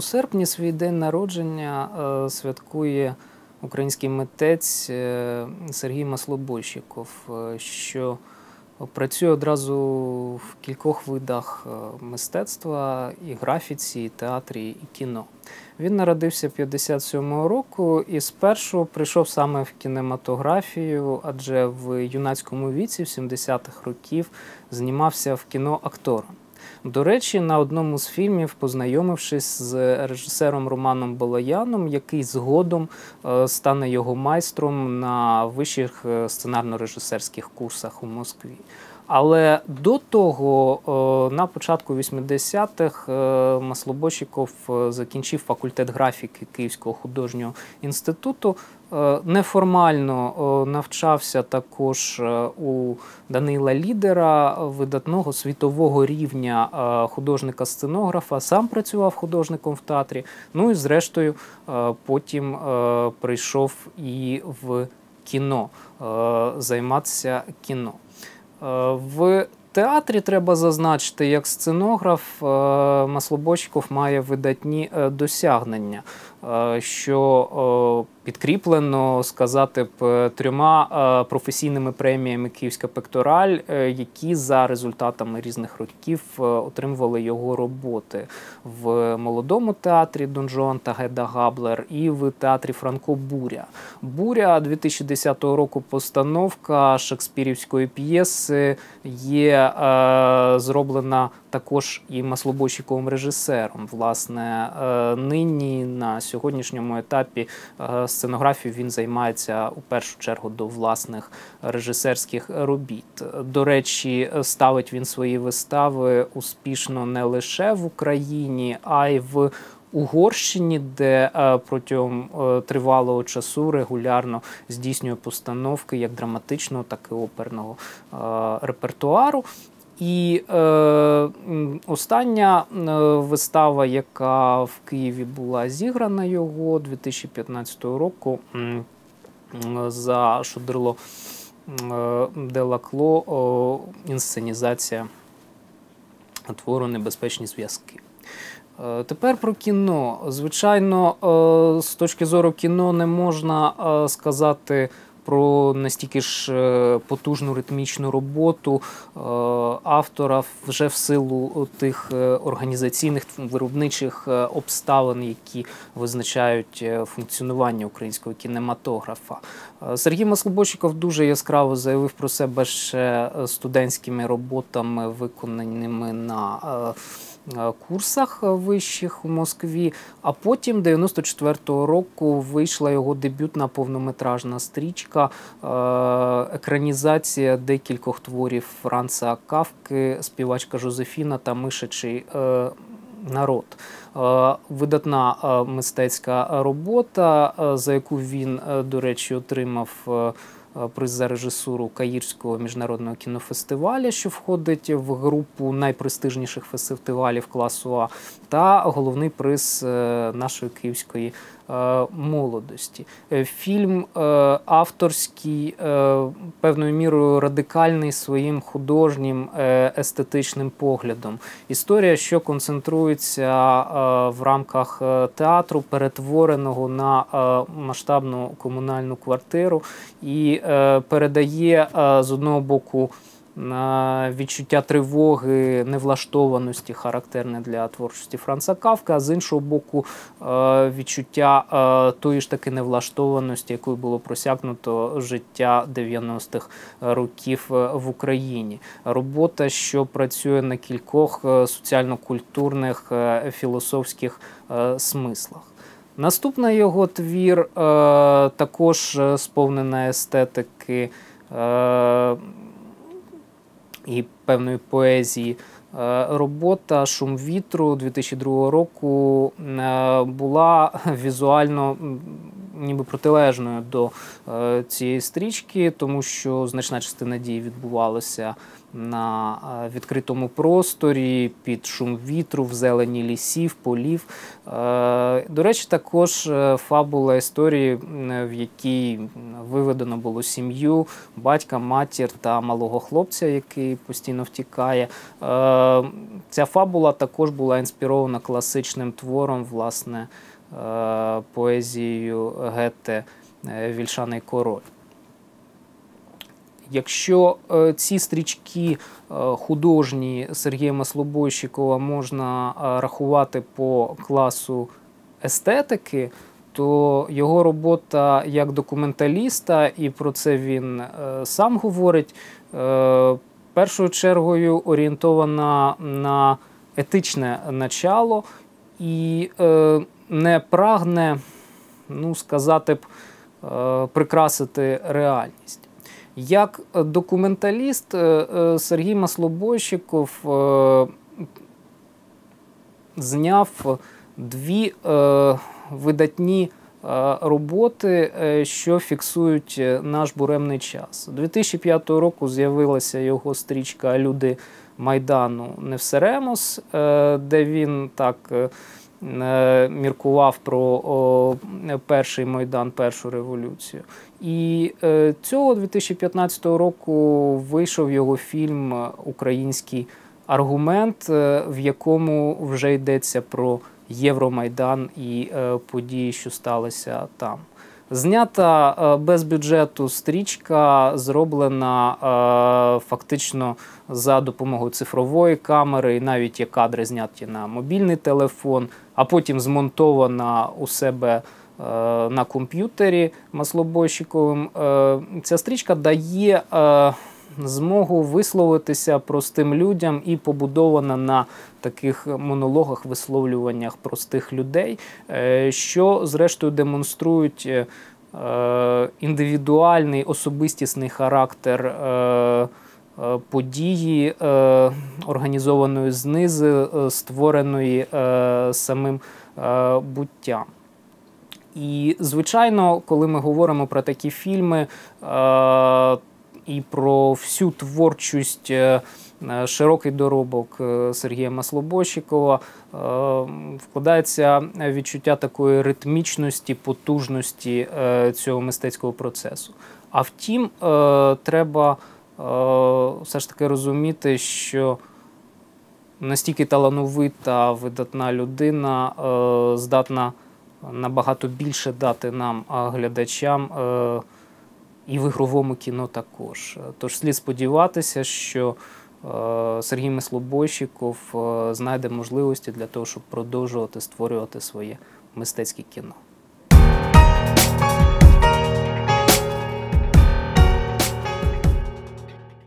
У серпні свій день народження е, святкує український митець е, Сергій Маслобойщиков, е, що працює одразу в кількох видах мистецтва і графіці, і театрі, і кіно. Він народився 57-го року і спершу прийшов саме в кінематографію, адже в юнацькому віці, в 70-х років, знімався в кіно актором. До речі, на одному з фільмів, познайомившись з режисером Романом Балаяном, який згодом е, стане його майстром на вищих е, сценарно-режисерських курсах у Москві. Але до того, е, на початку 80-х, е, е, закінчив факультет графіки Київського художнього інституту. Е, Неформально е, навчався також е, у Данила Лідера, видатного світового рівня художника-сценографа. Сам працював художником в театрі. Ну і зрештою, потім прийшов і в кіно займатися кіно. В театрі треба зазначити, як сценограф Маслобойщиков має видатні досягнення, що е, підкріплено сказати б е, трьома е, професійними преміями Київська пектораль, е, які за результатами різних років е, отримували його роботи в молодому театрі Дон Жуан та Геда Габлер і в театрі Франко Буря. Буря 2010 року постановка шекспірівської п'єси є е, зроблена також і Маслобойщиковим режисером. Власне, е, нині на сьогоднішньому етапі е, сценографією він займається у першу чергу до власних режисерських робіт. До речі, ставить він свої вистави успішно не лише в Україні, а й в Угорщині, де е, протягом е, тривалого часу регулярно здійснює постановки як драматичного, так і оперного репертуару. І е, остання е, вистава, яка в Києві була зіграна його 2015 року за шудерло е, Делакло інсценізація твору Небезпечні зв'язки. Е, Тепер про кіно. Звичайно, з точки зору кіно не можна сказати про настільки ж е, потужну ритмічну роботу е, автора вже в силу тих е, організаційних виробничих обставин, які визначають функціонування українського кінематографа. Сергій Маслобойщиков дуже яскраво заявив про себе ще студентськими роботами, виконаними на курсах вищих у Москві. А потім, 94-го року, вийшла його дебютна повнометражна стрічка, е, екранізація декількох творів Франца Кавки, співачка Жозефіна та Мишачий е, народ. Е, Видатна е, мистецька робота, е, за яку він, е, до речі, отримав. Е, Приз за режисуру Каїрського міжнародного кінофестивалю, що входить в групу найпрестижніших фестивалів класу А, та головний приз е, нашої київської молодості. Е, Фільм е, авторський, е, певною мірою радикальний своїм художнім е, естетичним поглядом. Історія, що концентрується е, в рамках е, театру, перетвореного на е, масштабну комунальну квартиру, і е, передає е, з одного боку. Відчуття тривоги, невлаштованості, характерне для творчості Франца Кавка, а з іншого боку, е, відчуття е, тої ж таки невлаштованості, якою було просякнуто життя 90-х років е, в Україні. Робота, що працює на кількох соціально-культурних філософських смислах. Наступний його твір також сповнена естетики і певної поезії. Е, Робота Шум вітру 2002 року е, була візуально ніби протилежною до е, цієї стрічки, тому що значна частина дій відбувалася на е, відкритому просторі під шум вітру, в зелені лісів, полів. Е, До речі, також фабула історії, в якій виведено було сім'ю, батька, матір та малого хлопця, який постійно втікає. Ця фабула також була інспірована класичним твором, власне, поезією Гетте е, Вільшаний король. Якщо е, ці стрічки е, художні Сергія Маслобойщикова можна е, рахувати по класу естетики, то його робота як документаліста, і про це він е, сам говорить, е, першою чергою орієнтована на етичне начало і е, не прагне, ну сказати б, е, прикрасити реальність. Як документаліст, е, е, Сергій Маслобойщиков зняв дві видатні роботи, що фіксують наш буремний час. 2005 року з'явилася його стрічка Люди Майдану Невсеремос, де він так. Е, Міркував про перший майдан, першу революцію. І е, цього 2015 року вийшов його фільм Український аргумент, е, в якому вже йдеться про Євромайдан і події, що сталися там. Знята е, без бюджету стрічка зроблена е, фактично за допомогою цифрової камери, і навіть є кадри зняті на мобільний телефон, а потім змонтована у себе е, на комп'ютері маслобойщиковим. Ця стрічка дає змогу висловитися простим людям і побудована на таких монологах, висловлюваннях простих людей, е, що зрештою демонструють. е, Індивідуальний особистісний характер е, події, організованої знизу, е, створеної самим буттям. І, звичайно, коли ми говоримо про такі фільми і про всю творчість, е, е, широкий доробок е, Сергія Маслобойщикова, е, вкладається відчуття такої ритмічності, потужності цього мистецького процесу. А втім, треба все ж таки розуміти, що настільки талановита, видатна людина здатна набагато більше дати нам глядачам і в ігровому кіно також. Тож слід сподіватися, що е, Сергій Мислобойщиков е, знайде можливості для того, щоб продовжувати створювати своє мистецьке кіно.